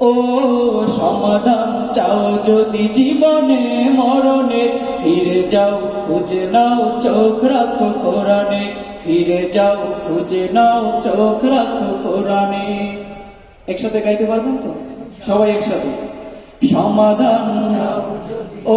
ও সমাধান চাও যদি জীবনে মরণে, ফিরে যাও, খুঁজে নাও, চোখ রাখো কোরআনে। ফিরে যাও, খুঁজে নাও, চোখ রাখো কোরআনে। একসাথে গাইতে পারবেন তো? সবাই একসাথে। সমাধান ও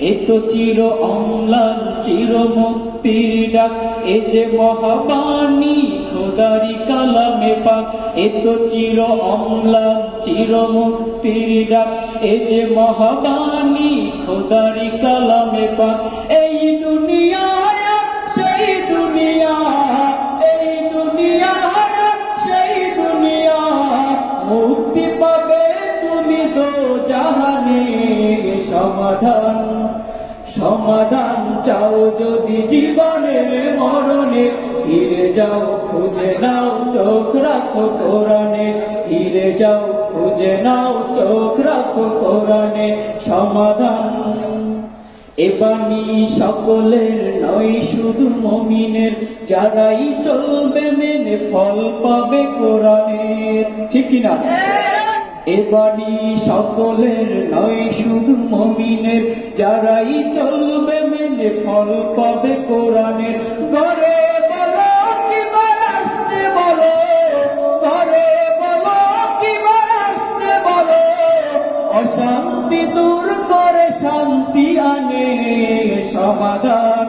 এ তো চির অম্লান, চির মুক্তির ডাক। এ যে মহাবাণী, খোদারি কালামে পাক। এ তো চির অম্লান, চির মুক্তির ডাক। এ যে মহাবাণী, খোদারি কালামে পাক। এই দুনিয়ায় আর সেই দুনিয়া এই দুনিয়ায় আর সেই দুনিয়া মুক্তি পাবে তুমি তো সমাধান। সমাধান চাও যদি জীবনে মরণে, ফিরে যাও, খুঁজে নাও, চোখ রাখো কোরআনে। ফিরে যাও, খুঁজে নাও, চোখ রাখো কোরআনে। সমাধান এবানি সকলের নয়, শুধু মমিনের। যারাই চলবে মেনে ফল পাবে কোরআনের। ঠিক কিনা? এবানি সকলের নয়, শুধু মমিনের। যারাই চলবে মেনে ফল পাবে কোরআনের। ঘরে বলো কিবার বলো, ঘরে বলো কিবার বলো। অশান্তি দূর করে শান্তি আনে, সমাধান